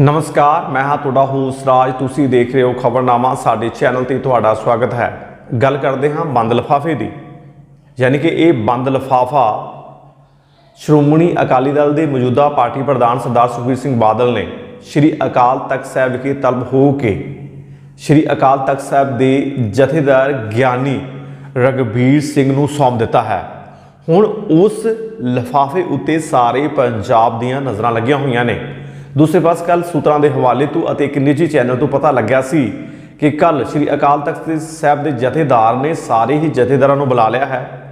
ਨਮਸਕਾਰ, ਮੈਂ ਹਾਂ ਤੁਹਾਡਾ ਹੋਸ ਰਾਜ। ਤੁਸੀਂ ਦੇਖ ਰਹੇ ਹੋ ਖਬਰਨਾਮਾ, ਸਾਡੇ ਚੈਨਲ ਤੇ ਤੁਹਾਡਾ ਸਵਾਗਤ ਹੈ। ਗੱਲ ਕਰਦੇ ਹਾਂ ਬੰਦ ਲਫਾਫੇ ਦੀ। ਯਾਨੀ ਕਿ ਇਹ ਬੰਦ ਲਫਾਫਾ ਸ਼੍ਰੋਮਣੀ ਅਕਾਲੀ ਦਲ ਦੇ ਮੌਜੂਦਾ ਪਾਰਟੀ ਪ੍ਰਧਾਨ ਸਰਦਾਰ ਸੁਖਬੀਰ ਸਿੰਘ ਬਾਦਲ ਨੇ ਸ਼੍ਰੀ ਅਕਾਲ ਤਖਤ ਸਾਹਿਬ ਵਿਖੇ ਤਲਬ ਹੋ ਕੇ ਸ਼੍ਰੀ ਅਕਾਲ ਤਖਤ ਸਾਹਿਬ ਦੇ ਜਥੇਦਾਰ ਗਿਆਨੀ ਰਗਵੀਰ ਸਿੰਘ ਨੂੰ ਸੌਂਪ ਦਿੱਤਾ ਹੈ। ਹੁਣ ਉਸ ਲਫਾਫੇ ਉੱਤੇ ਸਾਰੇ ਪੰਜਾਬ ਦੀਆਂ ਨਜ਼ਰਾਂ ਲੱਗੀਆਂ ਹੋਈਆਂ ਨੇ। ਦੂਸਰੇ ਪਾਸ ਕੱਲ ਸੂਤਰਾਂ ਦੇ ਹਵਾਲੇ ਤੋਂ ਅਤੇ ਇੱਕ ਨਿੱਜੀ ਚੈਨਲ ਤੋਂ ਪਤਾ ਲੱਗਿਆ ਸੀ ਕਿ ਕੱਲ ਸ਼੍ਰੀ ਅਕਾਲ ਤਖਤ ਸਾਹਿਬ ਦੇ ਜਥੇਦਾਰ ਨੇ ਸਾਰੇ ਹੀ ਜਥੇਦਾਰਾਂ ਨੂੰ ਬੁਲਾ ਲਿਆ ਹੈ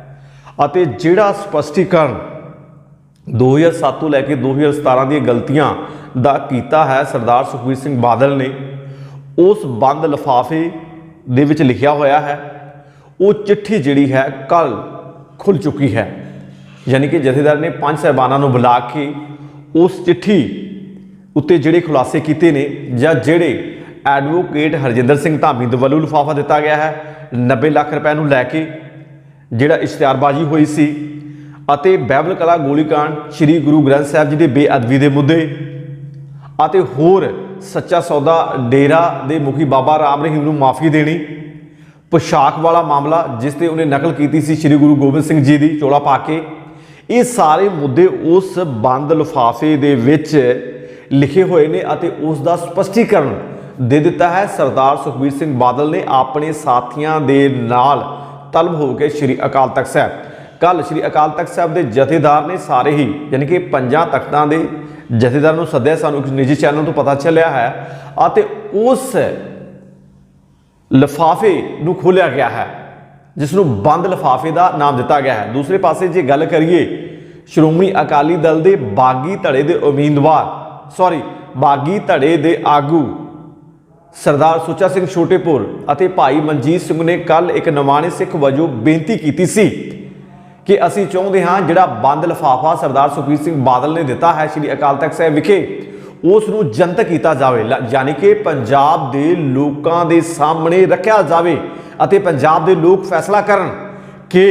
ਅਤੇ ਜਿਹੜਾ ਸਪਸ਼ਟੀਕਰਨ 2007 ਤੋਂ ਲੈ ਕੇ 2017 ਦੀਆਂ ਗਲਤੀਆਂ ਦਾ ਕੀਤਾ ਹੈ ਸਰਦਾਰ ਸੁਖਬੀਰ ਸਿੰਘ ਬਾਦਲ ਨੇ, ਉਸ ਬੰਦ ਲਫਾਫੇ ਦੇ ਵਿੱਚ ਲਿਖਿਆ ਹੋਇਆ ਹੈ, ਉਹ ਚਿੱਠੀ ਜਿਹੜੀ ਹੈ ਕੱਲ ਖੁੱਲ ਚੁੱਕੀ ਹੈ। ਯਾਨੀ ਕਿ ਜਥੇਦਾਰ ਨੇ ਪੰਜ ਸਹਿਬਾਨਾਂ ਨੂੰ ਬੁਲਾ ਕੇ ਉਸ ਚਿੱਠੀ ਉੱਤੇ ਜਿਹੜੇ ਖੁਲਾਸੇ ਕੀਤੇ ਨੇ ਜਾਂ ਜਿਹੜੇ ਐਡਵੋਕੇਟ ਹਰਜਿੰਦਰ ਸਿੰਘ ਧਾਮੀ ਦੇ ਵੱਲੋਂ ਲਿਫਾਫਾ ਦਿੱਤਾ ਗਿਆ ਹੈ 90 ਲੱਖ ਰੁਪਏ ਨੂੰ ਲੈ ਕੇ ਜਿਹੜਾ ਇਸ਼ਤਿਹਾਰਬਾਜ਼ੀ ਹੋਈ ਸੀ ਅਤੇ ਬਾਈਬਲ ਕਲਾ ਗੋਲੀकांड ਸ੍ਰੀ ਗੁਰੂ ਗ੍ਰੰਥ ਸਾਹਿਬ ਜੀ ਦੇ ਬੇਅਦਬੀ ਦੇ ਮੁੱਦੇ ਅਤੇ ਹੋਰ ਸੱਚਾ ਸੌਦਾ ਡੇਰਾ ਦੇ ਮੁਖੀ ਬਾਬਾ ਰਾਮ ਰਹੀਮ ਨੂੰ ਮਾਫੀ ਦੇਣੀ, ਪੋਸ਼ਾਕ ਵਾਲਾ ਮਾਮਲਾ ਜਿਸ ਤੇ ਉਹਨੇ ਨਕਲ ਕੀਤੀ ਸੀ ਸ੍ਰੀ ਗੁਰੂ ਗੋਬਿੰਦ ਸਿੰਘ ਜੀ ਦੀ ਚੋਲਾ ਪਾ ਕੇ, ਇਹ ਸਾਰੇ ਮੁੱਦੇ ਉਸ ਬੰਦ ਲਿਫਾਫੇ ਦੇ ਵਿੱਚ ਲਿਖੇ ਹੋਏ ਨੇ ਅਤੇ ਉਸ ਦਾ ਸਪਸ਼ਟੀਕਰਨ ਦੇ ਦਿੱਤਾ ਹੈ। ਸਰਦਾਰ ਸੁਖਬੀਰ ਸਿੰਘ ਬਾਦਲ ਨੇ ਆਪਣੇ ਸਾਥੀਆਂ ਦੇ ਨਾਲ ਤਲਬ ਹੋ ਕੇ ਸ੍ਰੀ ਅਕਾਲ ਤਖਤ ਸਾਹਿਬ। ਕੱਲ ਸ੍ਰੀ ਅਕਾਲ ਤਖਤ ਸਾਹਿਬ ਦੇ ਜਥੇਦਾਰ ਨੇ ਸਾਰੇ ਹੀ, ਯਾਨੀ ਕਿ ਪੰਜਾਂ ਤਖਤਾਂ ਦੇ ਜਥੇਦਾਰ ਨੂੰ ਸੱਦਿਆ। ਸਾਨੂੰ ਇੱਕ ਨਿੱਜੀ ਚੈਨਲ ਤੋਂ ਪਤਾ ਚੱਲਿਆ ਹੈ ਅਤੇ ਉਸ ਲਿਫਾਫੇ ਨੂੰ ਖੋਲਿਆ ਗਿਆ ਹੈ, ਜਿਸ ਨੂੰ ਬੰਦ ਲਿਫਾਫੇ ਦਾ ਨਾਮ ਦਿੱਤਾ ਗਿਆ ਹੈ। ਦੂਸਰੇ ਪਾਸੇ ਜੇ ਗੱਲ ਕਰੀਏ, ਸ਼੍ਰੋਮਣੀ ਅਕਾਲੀ ਦਲ ਦੇ ਬਾਗੀ ਧੜੇ ਦੇ ਉਮੀਦਵਾਰ ਸੌਰੀ, ਬਾਗੀ ਧੜੇ ਦੇ ਆਗੂ ਸਰਦਾਰ ਸੁੱਚਾ ਸਿੰਘ ਛੋਟੇਪੁਰ ਅਤੇ ਭਾਈ ਮਨਜੀਤ ਸਿੰਘ ਨੇ ਕੱਲ ਇੱਕ ਨਵਾਣੇ ਸਿੱਖ ਵਜੋਂ ਬੇਨਤੀ ਕੀਤੀ ਸੀ ਕਿ ਅਸੀਂ ਚਾਹੁੰਦੇ ਹਾਂ ਜਿਹੜਾ ਬੰਦ ਲਿਫਾਫਾ ਸਰਦਾਰ ਸੁਖਬੀਰ ਸਿੰਘ ਬਾਦਲ ਨੇ ਦਿੱਤਾ ਹੈ ਸ੍ਰੀ ਅਕਾਲ ਤਖਤ ਸਾਹਿਬ ਵਿਖੇ, ਉਸ ਨੂੰ ਜਨਤਕ ਕੀਤਾ ਜਾਵੇ, ਲ- ਯਾਨੀ ਕਿ ਪੰਜਾਬ ਦੇ ਲੋਕਾਂ ਦੇ ਸਾਹਮਣੇ ਰੱਖਿਆ ਜਾਵੇ ਅਤੇ ਪੰਜਾਬ ਦੇ ਲੋਕ ਫੈਸਲਾ ਕਰਨ ਕਿ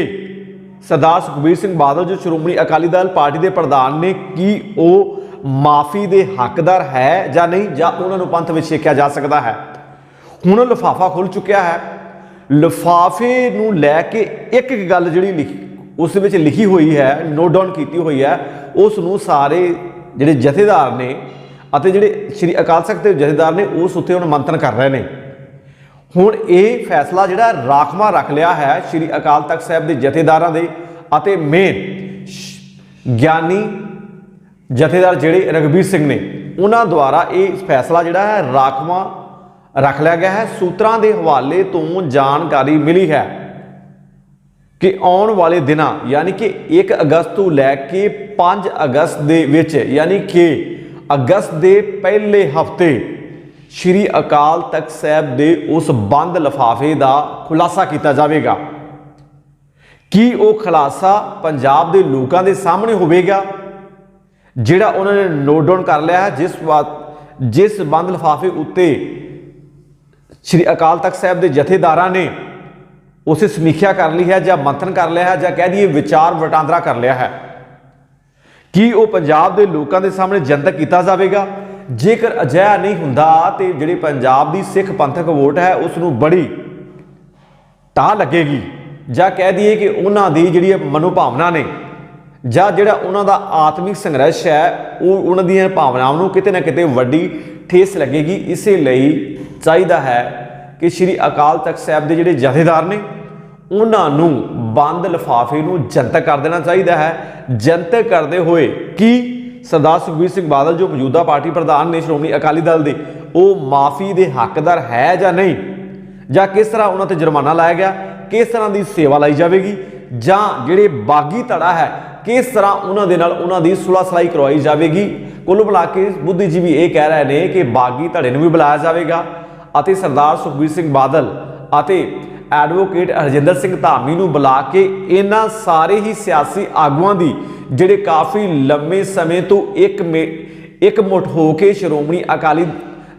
ਸਰਦਾਰ ਸੁਖਬੀਰ ਸਿੰਘ ਬਾਦਲ ਜੋ ਸ਼੍ਰੋਮਣੀ ਅਕਾਲੀ ਦਲ ਪਾਰਟੀ ਦੇ ਪ੍ਰਧਾਨ ਨੇ ਕੀ ਉਹ ਮਾਫੀ ਦੇ ਹੱਕਦਾਰ ਹੈ ਜਾਂ ਨਹੀਂ, ਜਾਂ ਉਹਨਾਂ ਨੂੰ ਪੰਥ ਵਿੱਚ ਛੇਕਿਆ ਜਾ ਸਕਦਾ ਹੈ। ਹੁਣ ਲਿਫਾਫਾ ਖੁੱਲ ਚੁੱਕਿਆ ਹੈ। ਲਿਫਾਫੇ ਨੂੰ ਲੈ ਕੇ ਇੱਕ ਇੱਕ ਗੱਲ ਜਿਹੜੀ ਲਿਖੀ ਉਸ ਵਿੱਚ ਲਿਖੀ ਹੋਈ ਹੈ ਨੋਟ ਡਾਊਨ ਕੀਤੀ ਹੋਈ ਹੈ, ਉਸ ਨੂੰ ਸਾਰੇ ਜਿਹੜੇ ਜਥੇਦਾਰ ਨੇ ਅਤੇ ਜਿਹੜੇ ਸ੍ਰੀ ਅਕਾਲ ਤਖਤ ਦੇ ਜਥੇਦਾਰ ਨੇ, ਉਸ ਉੱਤੇ ਹੁਣ ਮੰਤਨ ਕਰ ਰਹੇ ਨੇ। ਹੁਣ ਇਹ ਫੈਸਲਾ ਜਿਹੜਾ ਰਾਖਵਾ ਰੱਖ ਲਿਆ ਹੈ ਸ੍ਰੀ ਅਕਾਲ ਤਖਤ ਸਾਹਿਬ ਦੇ ਜਥੇਦਾਰਾਂ ਦੇ ਅਤੇ ਮੇਨ ਗਿਆਨੀ ਜਥੇਦਾਰ ਜਿਹੜੇ ਰਗਵੀਰ ਸਿੰਘ ਨੇ, ਉਹਨਾਂ ਦੁਆਰਾ ਇਹ ਫੈਸਲਾ ਜਿਹੜਾ ਹੈ, ਰਾਖਵਾ ਰੱਖ ਲਿਆ ਗਿਆ ਹੈ। ਸੂਤਰਾਂ ਦੇ ਹਵਾਲੇ ਤੋਂ ਜਾਣਕਾਰੀ ਮਿਲੀ ਹੈ ਕਿ ਆਉਣ ਵਾਲੇ ਦਿਨਾਂ, ਯਾਨੀ ਕਿ 1 ਅਗਸਤ ਤੋਂ ਲੈ ਕੇ 5 ਅਗਸਤ ਦੇ ਵਿੱਚ, ਯਾਨੀ ਕਿ ਅਗਸਤ ਦੇ ਪਹਿਲੇ ਹਫ਼ਤੇ, ਸ਼੍ਰੀ ਅਕਾਲ ਤਖਤ ਸਾਹਿਬ ਦੇ ਉਸ ਬੰਦ ਲਫਾਫੇ ਦਾ ਖੁਲਾਸਾ ਕੀਤਾ ਜਾਵੇਗਾ। ਕੀ ਉਹ ਖੁਲਾਸਾ ਪੰਜਾਬ ਦੇ ਲੋਕਾਂ ਦੇ ਸਾਹਮਣੇ ਹੋਵੇਗਾ? ਜਿਹੜਾ ਉਹਨਾਂ ਨੇ ਨੋਟ ਡਾਊਨ ਕਰ ਲਿਆ ਹੈ, ਜਿਸ ਬਾਤ ਜਿਸ ਬੰਦ ਲਫਾਫੇ ਉੱਤੇ ਸ਼੍ਰੀ ਅਕਾਲ ਤਖਤ ਸਾਹਿਬ ਦੇ ਜਥੇਦਾਰਾਂ ਨੇ ਉਸੇ ਸਮੀਖਿਆ ਕਰ ਲਈ ਹੈ ਜਾਂ ਮੰਥਨ ਕਰ ਲਿਆ ਹੈ ਜਾਂ ਕਹਿ ਦਈਏ ਵਿਚਾਰ ਵਟਾਂਦਰਾ ਕਰ ਲਿਆ ਹੈ। ਕੀ ਉਹ ਪੰਜਾਬ ਦੇ ਲੋਕਾਂ ਦੇ ਸਾਹਮਣੇ ਜਨਤਕ ਕੀਤਾ ਜਾਵੇਗਾ? ਜੇਕਰ ਅਜਿਹਾ ਨਹੀਂ ਹੁੰਦਾ ਤੇ ਜਿਹੜੇ ਪੰਜਾਬ ਦੀ ਸਿੱਖ ਪੰਥਕ ਵੋਟ ਹੈ ਉਸ ਨੂੰ ਬੜੀ ਟਾਹ ਲੱਗੇਗੀ ਜਾਂ ਕਹਿ ਦਈਏ ਕਿ ਉਹਨਾਂ ਦੀ ਜਿਹੜੀ ਮਨੋਭਾਵਨਾ ਨੇ ਜਾਂ ਜਿਹੜਾ ਉਹਨਾਂ ਦਾ ਆਤਮਿਕ ਸੰਘਰਸ਼ ਹੈ, ਉਹ ਉਹਨਾਂ ਦੀਆਂ ਭਾਵਨਾਵਾਂ ਨੂੰ ਕਿਤੇ ਨਾ ਕਿਤੇ ਵੱਡੀ ਠੇਸ ਲੱਗੇਗੀ। ਇਸੇ ਲਈ ਚਾਹੀਦਾ ਹੈ ਕਿ ਸ੍ਰੀ ਅਕਾਲ ਤਖਤ ਸਾਹਿਬ ਦੇ ਜਿਹੜੇ ਜਥੇਦਾਰ ਨੇ, ਉਹਨਾਂ ਨੂੰ ਬੰਦ ਲਿਫਾਫੇ ਨੂੰ ਜਨਤਕ ਕਰ ਦੇਣਾ ਚਾਹੀਦਾ ਹੈ। ਜਨਤਕ ਕਰਦੇ ਹੋਏ ਕੀ ਸਰਦਾਰ ਸੁਖਬੀਰ ਸਿੰਘ ਬਾਦਲ, ਜੋ ਮੌਜੂਦਾ ਪਾਰਟੀ ਪ੍ਰਧਾਨ ਨੇ, ਸ਼੍ਰੋਮਣੀ ਅਕਾਲੀ ਦਲ ਦੇ, ਉਹ ਮਾਫੀ ਦੇ ਹੱਕਦਾਰ ਹੈ ਜਾਂ ਨਹੀਂ? ਜਾਂ ਕਿਸ ਤਰ੍ਹਾਂ ਉਹਨਾਂ ਤੇ ਜੁਰਮਾਨਾ ਲਾਇਆ ਗਿਆ? ਕਿਸ ਤਰ੍ਹਾਂ ਦੀ ਸੇਵਾ ਲਈ ਜਾਵੇਗੀ? ਜਾਂ ਜਿਹੜੇ ਬਾਗੀ ਧੜਾ ਹੈ ਕਿਸ ਤਰ੍ਹਾਂ ਉਹਨਾਂ ਦੇ ਨਾਲ ਉਹਨਾਂ ਦੀ ਸੁਲਾ ਸਲਾਈ ਕਰਵਾਈ ਜਾਵੇਗੀ? ਕੁੱਲ ਮਿਲਾ ਕੇ ਬੁੱਧੀਜੀਵੀ ਇਹ ਕਹਿ ਰਹੇ ਨੇ ਕਿ ਬਾਗੀ ਧੜੇ ਨੂੰ ਵੀ ਬੁਲਾਇਆ ਜਾਵੇਗਾ ਅਤੇ ਸਰਦਾਰ ਸੁਖਬੀਰ ਸਿੰਘ ਬਾਦਲ ਅਤੇ ਐਡਵੋਕੇਟ ਹਰਜਿੰਦਰ ਸਿੰਘ ਧਾਮੀ ਨੂੰ ਬੁਲਾ ਕੇ ਇਹਨਾਂ ਸਾਰੇ ਹੀ ਸਿਆਸੀ ਆਗੂਆਂ ਦੀ, ਜਿਹੜੇ ਕਾਫੀ ਲੰਮੇ ਸਮੇਂ ਤੋਂ ਇੱਕ ਮੇ- ਇੱਕ ਮੁੱਠ ਹੋ ਕੇ ਸ਼੍ਰੋਮਣੀ ਅਕਾਲੀ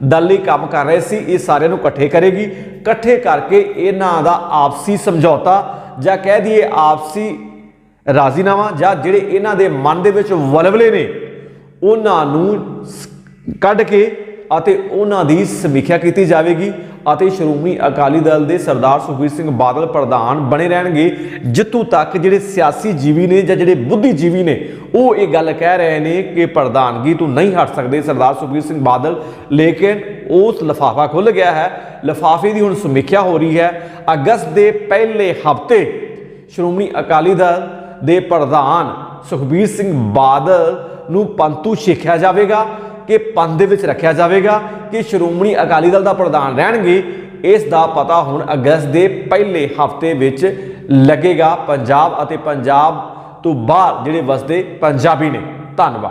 ਦਲ ਲਈ ਕੰਮ ਕਰ ਰਹੇ ਸੀ, ਇਹ ਸਾਰਿਆਂ ਨੂੰ ਇਕੱਠੇ ਕਰੇਗੀ। ਇਕੱਠੇ ਕਰਕੇ ਇਹਨਾਂ ਦਾ ਆਪਸੀ ਸਮਝੌਤਾ ਜਾਂ ਕਹਿ ਦਈਏ ਆਪਸੀ ਰਾਜ਼ੀਨਾਮਾ ਜਾਂ ਜਿਹੜੇ ਇਹਨਾਂ ਦੇ ਮਨ ਦੇ ਵਿੱਚ ਵਲਵਲੇ ਨੇ, ਉਹਨਾਂ ਨੂੰ ਕੱਢ ਕੇ ਅਤੇ ਉਹਨਾਂ ਦੀ ਸਮੀਖਿਆ ਕੀਤੀ ਜਾਵੇਗੀ ਅਤੇ ਸ਼੍ਰੋਮਣੀ ਅਕਾਲੀ ਦਲ ਦੇ ਸਰਦਾਰ ਸੁਖਬੀਰ ਸਿੰਘ ਬਾਦਲ ਪ੍ਰਧਾਨ ਬਣੇ ਰਹਿਣਗੇ। ਜਿੱਥੋਂ ਤੱਕ ਜਿਹੜੇ ਸਿਆਸੀ ਜੀਵੀ ਨੇ ਜਾਂ ਜਿਹੜੇ ਬੁੱਧੀਜੀਵੀ ਨੇ, ਉਹ ਇਹ ਗੱਲ ਕਹਿ ਰਹੇ ਨੇ ਕਿ ਪ੍ਰਧਾਨਗੀ ਤੋਂ ਨਹੀਂ ਹਟ ਸਕਦੇ ਸਰਦਾਰ ਸੁਖਬੀਰ ਸਿੰਘ ਬਾਦਲ। ਲੇਕਿਨ ਉਸ ਲਫਾਫਾ ਖੁੱਲ ਗਿਆ ਹੈ, ਲਫਾਫੇ ਦੀ ਹੁਣ ਸਮੀਖਿਆ ਹੋ ਰਹੀ ਹੈ। ਅਗਸਤ ਦੇ ਪਹਿਲੇ ਹਫ਼ਤੇ ਸ਼੍ਰੋਮਣੀ ਅਕਾਲੀ ਦਲ ਦੇ ਪ੍ਰਧਾਨ ਸੁਖਬੀਰ ਸਿੰਘ ਬਾਦਲ ਨੂੰ ਪੰਤੂ ਸਿੱਖਿਆ ਜਾਵੇਗਾ, ਕਿ ਪੰਥ ਦੇ ਵਿੱਚ ਰੱਖਿਆ ਜਾਵੇਗਾ, ਕਿ ਸ਼੍ਰੋਮਣੀ ਅਕਾਲੀ ਦਲ ਦਾ ਪ੍ਰਧਾਨ ਰਹਿਣਗੇ, ਇਸ ਦਾ ਪਤਾ ਹੁਣ ਅਗਸਤ ਦੇ ਪਹਿਲੇ ਹਫ਼ਤੇ ਵਿੱਚ ਲੱਗੇਗਾ। ਪੰਜਾਬ ਅਤੇ ਪੰਜਾਬ ਤੋਂ ਬਾਹਰ ਜਿਹੜੇ ਵਸਦੇ ਪੰਜਾਬੀ ਨੇ। ਧੰਨਵਾਦ।